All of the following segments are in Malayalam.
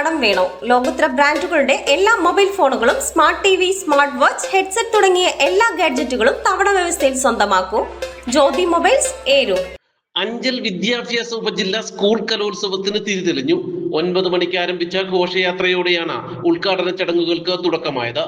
കടം വേണോ? ലോകോത്തര ബ്രാൻഡുകളുടെ എല്ലാ മൊബൈൽ ഫോണുകളും smart T V smart watch headset തുടങ്ങിയ എല്ലാ ഗാഡ്ജറ്റുകളും തവണ വ്യവസ്ഥയിൽ സ്വന്തമാക്കൂ. ജ്യോതി മൊബൈൽസ് ഏരു. അഞ്ചൽ വിദ്യാഭ്യാസ ഉപജില്ല സ്കൂൾ കലോത്സവത്തിന് തിരിതെളിഞ്ഞു ഒൻപത് മണിക്ക് ആരംഭിച്ച ഘോഷയാത്രയോടെയാണ് ഉദ്ഘാടന ചടങ്ങുകൾക്ക് തുടക്കമായത്.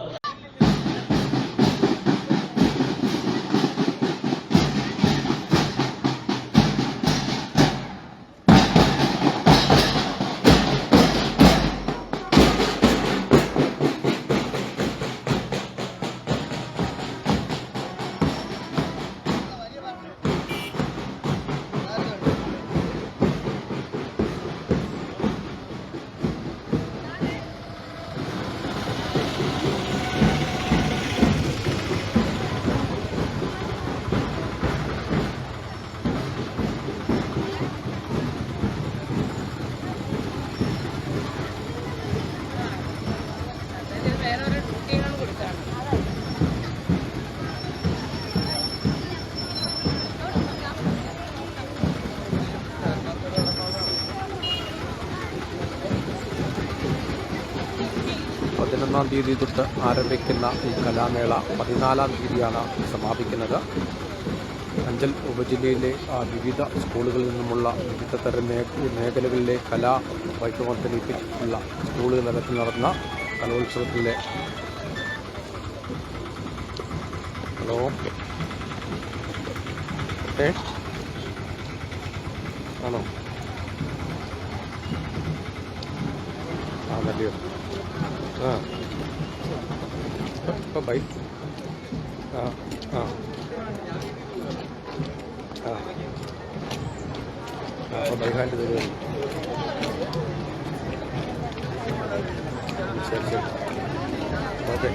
പതിനൊന്നാം തീയതി തൊട്ട് ആരംഭിക്കുന്ന ഈ കലാമേള പതിനാലാം തീയതിയാണ് സമാപിക്കുന്നത്. അഞ്ചൽ ഉപജില്ലയിലെ വിവിധ സ്കൂളുകളിൽ നിന്നുമുള്ള വിവിധ തരം മേഖലകളിലെ കലാ വൈഭവത്തിലേക്കുള്ള സ്കൂൾ സ്കൂളുകളിലകത്ത് നടന്ന കലോത്സവത്തിലെ ഹലോ ഏ ആണോ ആ മതിയോ ആ ഇപ്പം ബൈ ആ ആ ആ അപ്പോൾ ബൈ ഹാൻഡ് சரி சரி ஓகே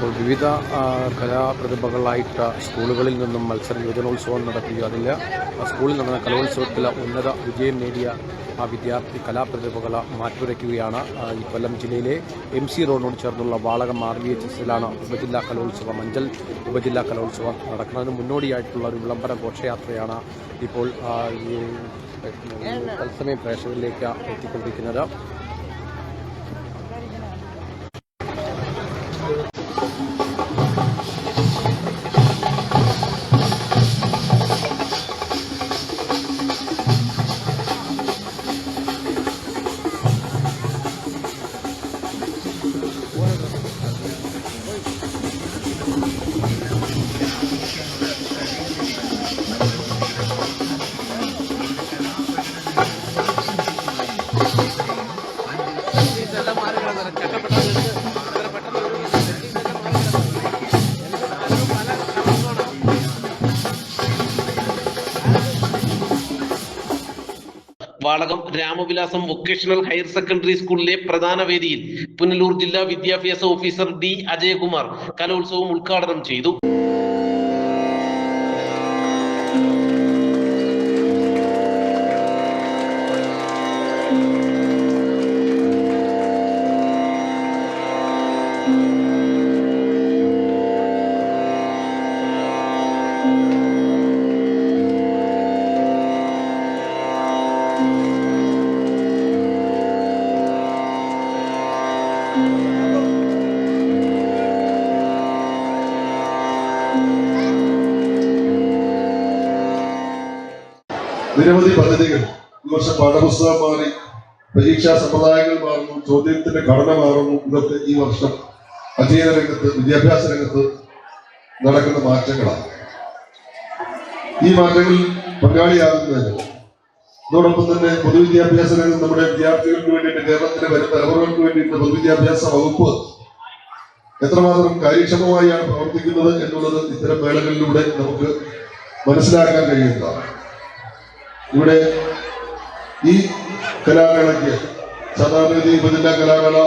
അപ്പോൾ വിവിധ കലാപ്രതിഭകളായിട്ട് സ്കൂളുകളിൽ നിന്നും മത്സര യുവജനോത്സവം നടത്തി അതിൽ സ്കൂളിൽ നടന്ന കലോത്സവത്തിൽ ഉന്നത വിജയം നേടിയ ആ വിദ്യാർത്ഥി കലാപ്രതിഭകളെ മാറ്റുരയ്ക്കുകയാണ് ഈ കൊല്ലം ജില്ലയിലെ എം സി റോഡിനോട് ചേർന്നുള്ള വാളകം ആർ വി എച്ച് എസിലാണ് ഉപജില്ലാ കലോത്സവം അഞ്ചൽ ഉപജില്ലാ കലോത്സവം നടക്കുന്നതിന് മുന്നോടിയായിട്ടുള്ള ഒരു വിളംബര ഘോഷയാത്രയാണ് ഇപ്പോൾ ഈ തത്സമയ പ്രേക്ഷകരിലേക്ക് എത്തിക്കൊണ്ടിരിക്കുന്നത്. Valakom Ramavilasam vocational higher secondary സ്കൂളിലെ പ്രധാന വേദിയിൽ പുനലൂർ ജില്ലാ വിദ്യാഭ്യാസ ഓഫീസർ ഡി അജയകുമാർ കലോത്സവം ഉദ്ഘാടനം ചെയ്തു. നിരവധി പദ്ധതികൾ. ഈ വർഷം പാഠപുസ്തകം മാറി പരീക്ഷാ സമ്പ്രദായങ്ങൾ മാറുന്നു ചോദ്യത്തിന്റെ ഘടന മാറുന്നു. ഇതൊക്കെ ഈ വർഷം അധ്യയന രംഗത്ത് വിദ്യാഭ്യാസ രംഗത്ത് നടക്കുന്ന മാറ്റങ്ങളാണ്. ഈ മാറ്റങ്ങളിൽ പങ്കാളിയാകുന്നതിന് അതോടൊപ്പം തന്നെ പൊതുവിദ്യാഭ്യാസ രംഗം നമ്മുടെ വിദ്യാർത്ഥികൾക്ക് വേണ്ടിയിട്ട് കേരളത്തിലെ വരും തലമുറകൾക്ക് വേണ്ടിയിട്ട് പൊതുവിദ്യാഭ്യാസ വകുപ്പ് എത്രമാത്രം കാര്യക്ഷമമായാണ് പ്രവർത്തിക്കുന്നത് എന്നുള്ളത് ഇത്തരം മേളകളിലൂടെ നമുക്ക് മനസ്സിലാക്കാൻ കഴിയുന്നതാണ്. ഇവിടെ ഈ കലാമേളയ്ക്ക് സാധാരണഗതി ഉപജില്ലാ കലാമേള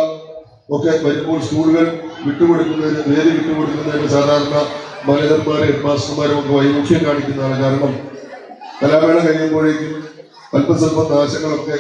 ഒക്കെ വരുമ്പോൾ സ്കൂളുകൾ വിട്ടുകൊടുക്കുന്നതിന് വേദി വിട്ടുകൊടുക്കുന്നതിന് സാധാരണ മാനേജർമാരും ഹെഡ് മാസ്റ്റർമാരും ഒക്കെ വൈമുഖ്യം കാണിക്കുന്നതാണ്. കാരണം കലാമേള കഴിയുമ്പോഴേക്കും അല്പസ്വല്പം നാശങ്ങളൊക്കെ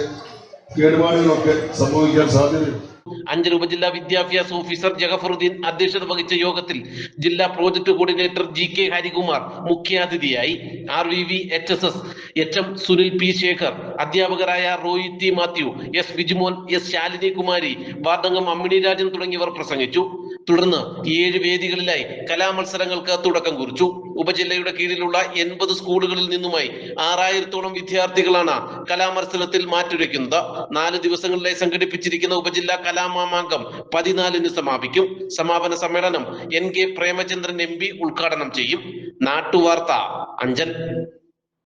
കേടുപാടുകളൊക്കെ സംഭവിക്കാൻ സാധ്യതയുണ്ട്. അഞ്ചൽ ഉപജില്ലാ വിദ്യാഭ്യാസ ഓഫീസർ ജഗഫറുദ്ദീൻ അധ്യക്ഷത വഹിച്ച യോഗത്തിൽ ജില്ലാ project coordinator G K Harikumar മുഖ്യാതിഥിയായി. R V V H S S H M Sunil P Shekhar അധ്യാപകരായ Roy T Mathew S Bijumon S Shalini Kumari വാർഡംഗം Ammini Rajan തുടങ്ങിയവർ പ്രസംഗിച്ചു. തുടർന്ന് ഏഴ് വേദികളിലായി കലാമത്സരങ്ങൾക്ക് തുടക്കം കുറിച്ചു. ഉപജില്ലയുടെ കീഴിലുള്ള എൺപത് സ്കൂളുകളിൽ നിന്നുമായി ആറായിരത്തോളം വിദ്യാർത്ഥികളാണ് കലാമത്സരത്തിൽ മാറ്റുരയ്ക്കുന്നത്. നാല് ദിവസങ്ങളിലായി സംഘടിപ്പിച്ചിരിക്കുന്ന ഉപജില്ലാ കലാമാമാങ്കം പതിനാലിന് സമാപിക്കും. സമാപന സമ്മേളനം എൻ കെ പ്രേമചന്ദ്രൻ എം ഉദ്ഘാടനം ചെയ്യും. നാട്ടുവാർത്ത അഞ്ചൽ